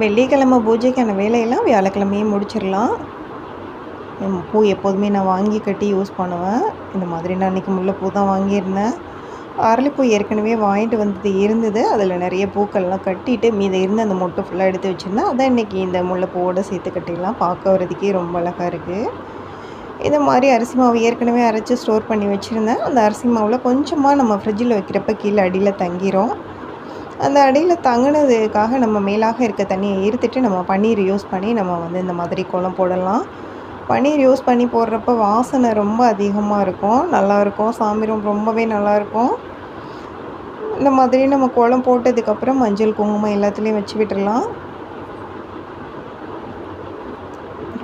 வெள்ளிக்கிழமை பூஜைக்கான வேலையெல்லாம் வியாழக்கிழமையே முடிச்சிடலாம். பூ எப்போதுமே நான் வாங்கி கட்டி யூஸ் பண்ணுவேன். இந்த மாதிரி நான் அன்றைக்கி முல்லைப்பூ தான் வாங்கியிருந்தேன். அரளிப்பூ ஏற்கனவே வாங்கிட்டு வந்தது இருந்தது. அதில் நிறைய பூக்கள்லாம் கட்டிட்டு மீதை இருந்து அந்த மொட்டை ஃபுல்லாக எடுத்து வச்சுருந்தேன். அதான் இன்றைக்கி இந்த முல்லைப்பூவோடு சேர்த்து கட்டிடலாம். பார்க்க வரதுக்கே ரொம்ப அழகாக இருக்குது இந்த மாதிரி அரிசி மாவு ஏற்கனவே அரைச்சி ஸ்டோர் பண்ணி வச்சுருந்தேன். அந்த அரிசி மாவில் கொஞ்சமாக நம்ம ஃப்ரிட்ஜில் வைக்கிறப்ப கீழே அடியில் தங்கிரும். அந்த அடியில் தங்கினதுக்காக நம்ம மேலாக இருக்க தண்ணியை ஈர்த்துட்டு நம்ம பன்னீர் யூஸ் பண்ணி நம்ம வந்து இந்த மாதிரி குளம் போடலாம். பன்னீர் யூஸ் பண்ணி போடுறப்ப வாசனை ரொம்ப அதிகமாக இருக்கும். நல்லாயிருக்கும் சாமி ரொம்ப ரொம்பவே நல்லாயிருக்கும் இந்த மாதிரி நம்ம குளம் போட்டதுக்கப்புறம் மஞ்சள் குங்குமம் எல்லாத்துலேயும் வச்சு விட்டுடலாம்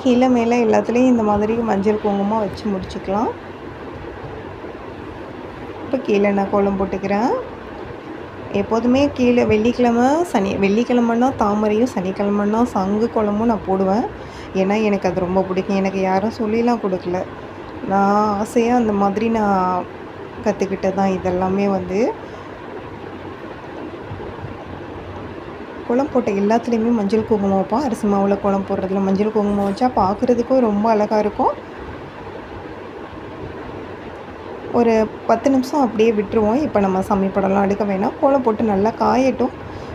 கீழே மேலே எல்லாத்துலேயும் இந்த மாதிரி மஞ்சள் குங்குமம் வச்சு முடிச்சுக்கலாம். இப்போ கீழே நான் கோலம் போட்டுக்கிறேன். எப்போதுமே கீழே வெள்ளிக்கிழமை சனி வெள்ளிக்கிழமைனா தாமரையும் சனிக்கிழமைனா சங்கு குழம்பும் நான் போடுவேன். ஏன்னா எனக்கு அது ரொம்ப பிடிக்கும். எனக்கு யாரும் சொல்லிலாம் கொடுக்கல. நான் ஆசையாக அந்த மாதிரி நான் கற்றுக்கிட்டது தான் இதெல்லாமே வந்து குளம் போட்ட எல்லாத்துலேயுமே மஞ்சள் குங்குமம் வைப்போம். அரிசி மாவில் குளம் போடுறதுல மஞ்சள் குங்குமம் வச்சா பார்க்குறதுக்கும் ரொம்ப அழகாக இருக்கும். ஒரு பத்து நிமிஷம் அப்படியே விட்டுருவோம். இப்போ நம்ம சாமி படம்லாம் அடுக்க வேணாம். கோலம் போட்டு நல்லா காயட்டும்.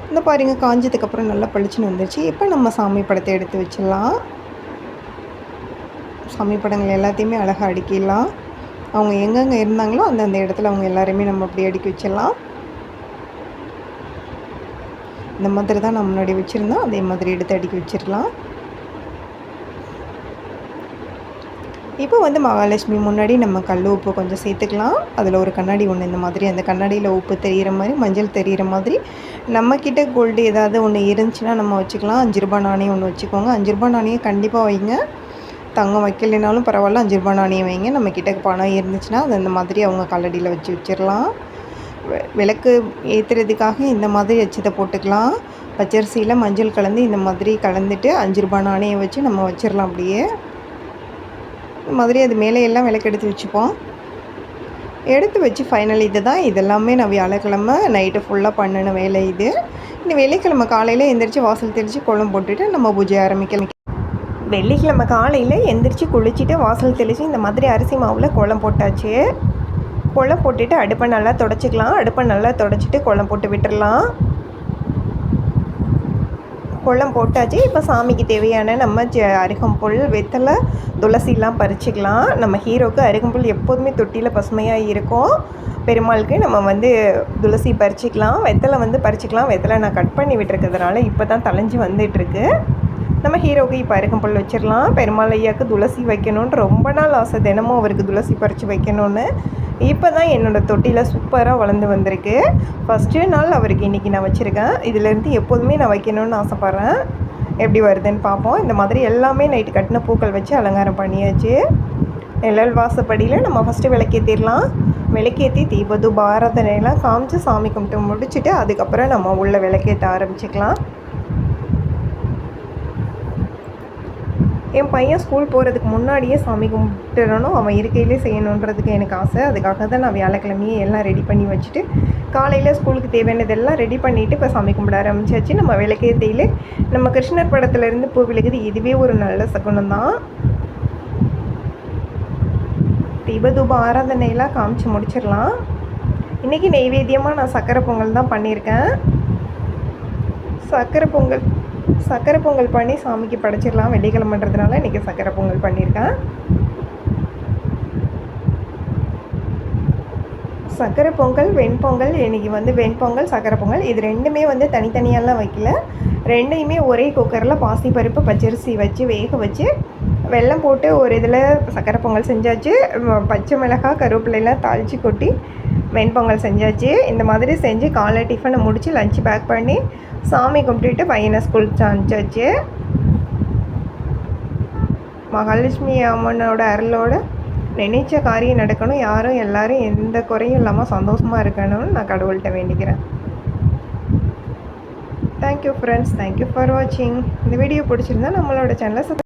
இந்த பாருங்கள் காஞ்சதுக்கப்புறம் நல்லா பளிச்சுன்னு வந்துருச்சு. இப்போ நம்ம சாமி படத்தை எடுத்து வச்சிடலாம். சாமி படங்கள் எல்லாத்தையுமே அழகாக அடுக்கிடலாம். அவங்க எங்கெங்கே இருந்தாங்களோ அந்தந்த இடத்துல அவங்க எல்லாருமே நம்ம அப்படி அடுக்கி வச்சிடலாம். இந்த மாதிரி தான் நான் முன்னாடி வச்சுருந்தோம் அதே மாதிரி எடுத்து அடுக்கி வச்சிடலாம். இப்போ வந்து மகாலட்சுமி முன்னாடி நம்ம கல் உப்பு கொஞ்சம் சேர்த்துக்கலாம். அதில் ஒரு கண்ணாடி ஒன்று இந்த மாதிரி அந்த கண்ணாடியில் உப்பு தெரிகிற மாதிரி மஞ்சள் தெரிகிற மாதிரி. நம்மக்கிட்ட கோல்டு ஏதாவது ஒன்று இருந்துச்சுன்னா நம்ம வச்சுக்கலாம். அஞ்சு ரூபா நாணயம் ஒன்று வச்சுக்கோங்க. அஞ்சு ரூபா நாணயம் கண்டிப்பாக வைங்க. தங்கம் வைக்கலைனாலும் பரவாயில்ல. அஞ்சு ரூபா நாணயம் வைங்க. நம்மக்கிட்ட பணம் இருந்துச்சுன்னா அது அந்த மாதிரி அவங்க கல்லடியில் வச்சு வச்சிடலாம் விளக்கு ஏற்றுறதுக்காக இந்த மாதிரி எச்சத்தை போட்டுக்கலாம். பச்சரிசியில் மஞ்சள் கலந்து இந்த மாதிரி கலந்துட்டு அஞ்சு ரூபா நாணயம் வச்சு நம்ம வச்சிடலாம் அப்படியே. இந்த மாதிரி அது மேலே எல்லாம் விளக்கு எடுத்து வச்சுப்போம். எடுத்து வச்சு ஃபைனல் இது தான் இதெல்லாமே நான் வியாழக்கிழமை நைட்டு ஃபுல்லாக பண்ணின வேலை இது. இன்னும் வெள்ளிக்கிழமை காலையில் எந்திரிச்சு வாசல் தெளித்து குளம் போட்டுட்டு நம்ம பூஜை ஆரம்பிக்கலாம். வெள்ளிக்கிழமை காலையில் எந்திரிச்சு குளிச்சுட்டு வாசல் தெளித்து இந்த மாதிரி அரிசி மாவில் குளம் போட்டாச்சு. குளம் போட்டுட்டு அடுப்பை நல்லா தொடச்சிக்கலாம். அடுப்பை நல்லா தொடச்சிட்டு குளம் போட்டு விட்டுடலாம் குளம் போட்டாச்சு. இப்போ சாமிக்கு தேவையான நம்ம ஜ அருகம்புல் வெத்தலை துளசிலாம் பறிச்சிக்கலாம். நம்ம ஹீரோக்கு அருகம்புல் எப்போதுமே தொட்டியில் பசுமையாக இருக்கும். பெருமாளுக்கு நம்ம வந்து துளசி பறிச்சிக்கலாம். வெத்தலை வந்து பறிச்சிக்கலாம். வெத்தலை நான் கட் பண்ணி விட்டுருக்கிறதுனால இப்போ தான் தலைஞ்சி வந்துட்டுருக்கு. நம்ம ஹீரோக்கு இப்போ அருகம்புல் வச்சிடலாம் பெருமாள் ஐயாவுக்கு துளசி வைக்கணும்னு ரொம்ப நாள் ஆசை. தினமும் அவருக்கு துளசி பறித்து வைக்கணும்னு. இப்போ தான் என்னோடய தொட்டியில் சூப்பராக வளர்ந்து வந்திருக்கு. ஃபஸ்ட்டு நாள் அவருக்கு இன்றைக்கி நான் வச்சுருக்கேன். இதிலேருந்து எப்போதுமே நான் வைக்கணும்னு ஆசைப்பட்றேன். எப்படி வருதுன்னு பார்ப்போம். இந்த மாதிரி எல்லாமே நைட்டு கட்டின பூக்கள் வச்சு அலங்காரம் பண்ணியாச்சு. நிழல் வாசப்படியில் நம்ம ஃபஸ்ட்டு விளக்கேற்றிடலாம் விளக்கேற்றி தீபது பாரதனையெல்லாம் காமிச்சு சாமி கும்பிட்டு முடிச்சுட்டு அதுக்கப்புறம் நம்ம உள்ள விளக்கேற்ற ஆரம்பிச்சுக்கலாம். என் பையன் ஸ்கூல் போகிறதுக்கு முன்னாடியே சாமி கும்பிட்டுறணும் அவன் இருக்கையிலே செய்யணுன்றதுக்கு எனக்கு ஆசை. அதுக்காக தான் நான் வியாழக்கிழமையே எல்லாம் ரெடி பண்ணி வச்சுட்டு காலையில் ஸ்கூலுக்கு தேவையானதெல்லாம் ரெடி பண்ணிவிட்டு இப்போ சாமி கும்பிட ஆரம்பிச்சாச்சு. நம்ம விளக்கேத்தையில் நம்ம கிருஷ்ணர் படத்துலேருந்து பூ விளக்குது இதுவே ஒரு நல்ல சகுனம் தான். தீபதூப ஆராதனையெல்லாம் காமிச்சு முடிச்சிடலாம். இன்றைக்கி நெய்வேத்தியமாக நான் சக்கரை பொங்கல் தான் பண்ணியிருக்கேன். சக்கரை பொங்கல் சக்கரை பொங்கல் பண்ணி சாமிக்கு படைச்சிடலாம். வெள்ளிக்கிழமைன்றதுனால இன்றைக்கி சக்கரை பொங்கல் பண்ணியிருக்கேன். சக்கரை பொங்கல் வெண்பொங்கல் இன்றைக்கி வந்து வெண்பொங்கல் சக்கரை பொங்கல். இது ரெண்டுமே வந்து தனித்தனியாலாம் வைக்கல. ரெண்டையுமே ஒரே குக்கரில் பாசிப்பருப்பு பச்சரிசி வச்சு வேக வச்சு வெல்லம் போட்டு ஒரு இதில் சக்கரை பொங்கல் செஞ்சாச்சு. பச்சை மிளகாய் கருவேப்பிலையெல்லாம் தாளித்து கொட்டி வெண்பொங்கல் செஞ்சாச்சு. இந்த மாதிரி செஞ்சு காலை டிஃபனை முடித்து லஞ்சு பேக் பண்ணி சாமி கும்பிட்டுட்டு பையனை ஸ்கூல் அனுப்பிச்சாச்சு. மகாலட்சுமி அம்மனோட அருளோட நினைச்ச காரியம் நடக்கணும். யாரும் எல்லாரும் எந்த குறையும் இல்லாமல் சந்தோஷமாக இருக்கணும்னு நான் கடவுள்கிட்ட வேண்டிக்கிறேன். தேங்க்யூ ஃப்ரெண்ட்ஸ் தேங்க்யூ ஃபார் வாட்சிங் இந்த வீடியோ பிடிச்சிருந்தா நம்மளோட சேனலை